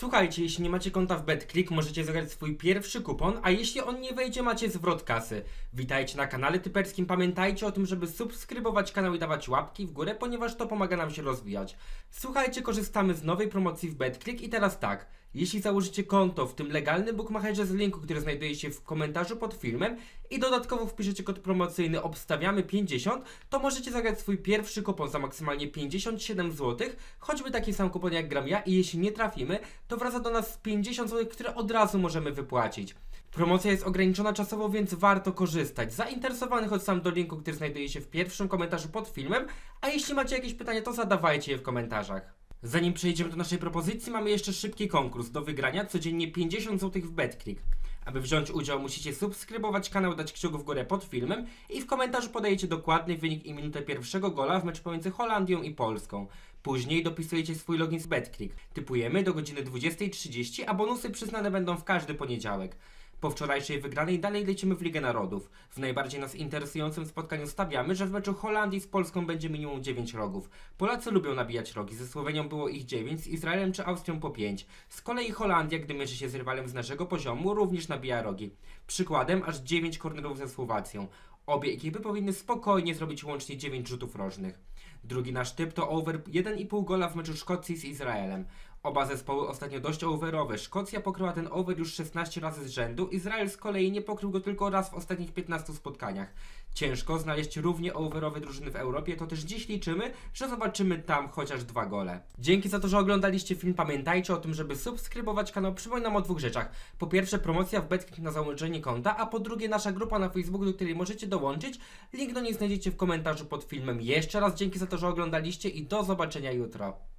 Słuchajcie, jeśli nie macie konta w BetClick, możecie zagrać swój pierwszy kupon, a jeśli on nie wejdzie, macie zwrot kasy. Witajcie na kanale typerskim, pamiętajcie o tym, żeby subskrybować kanał i dawać łapki w górę, ponieważ to pomaga nam się rozwijać. Słuchajcie, korzystamy z nowej promocji w BetClick i teraz tak. Jeśli założycie konto w tym legalnym bookmacherze z linku, który znajduje się w komentarzu pod filmem i dodatkowo wpiszecie kod promocyjny obstawiamy 50, to możecie zagrać swój pierwszy kupon za maksymalnie 57 zł, choćby taki sam kupon jak gram ja i jeśli nie trafimy, to wraca do nas 50 zł, które od razu możemy wypłacić. Promocja jest ograniczona czasowo, więc warto korzystać. Zainteresowany chodź sam do linku, który znajduje się w pierwszym komentarzu pod filmem, a jeśli macie jakieś pytania, to zadawajcie je w komentarzach. Zanim przejdziemy do naszej propozycji, mamy jeszcze szybki konkurs. Do wygrania codziennie 50 zł w BetClick. Aby wziąć udział, musicie subskrybować kanał, dać kciuk w górę pod filmem i w komentarzu podajecie dokładny wynik i minutę pierwszego gola w meczu pomiędzy Holandią i Polską. Później dopisujecie swój login z BetClick. Typujemy do godziny 20.30, a bonusy przyznane będą w każdy poniedziałek. Po wczorajszej wygranej dalej lecimy w Ligę Narodów. W najbardziej nas interesującym spotkaniu stawiamy, że w meczu Holandii z Polską będzie minimum 9 rogów. Polacy lubią nabijać rogi, ze Słowenią było ich 9, z Izraelem czy Austrią po 5. Z kolei Holandia, gdy mierzy się z rywalem z naszego poziomu, również nabija rogi. Przykładem aż 9 kornerów ze Słowacją. Obie ekipy powinny spokojnie zrobić łącznie 9 rzutów rożnych. Drugi nasz typ to over 1,5 gola w meczu Szkocji z Izraelem. Oba zespoły ostatnio dość overowe. Szkocja pokryła ten over już 16 razy z rzędu, Izrael z kolei nie pokrył go tylko raz w ostatnich 15 spotkaniach. Ciężko znaleźć równie overowe drużyny w Europie, to też dziś liczymy, że zobaczymy tam chociaż dwa gole. Dzięki za to, że oglądaliście film, pamiętajcie o tym, żeby subskrybować kanał. Przypominam o dwóch rzeczach. Po pierwsze promocja w BetClick na założenie konta, a po drugie nasza grupa na Facebooku, do której możecie dołączyć. Link do niej znajdziecie w komentarzu pod filmem. Jeszcze raz dzięki za to, że oglądaliście i do zobaczenia jutro.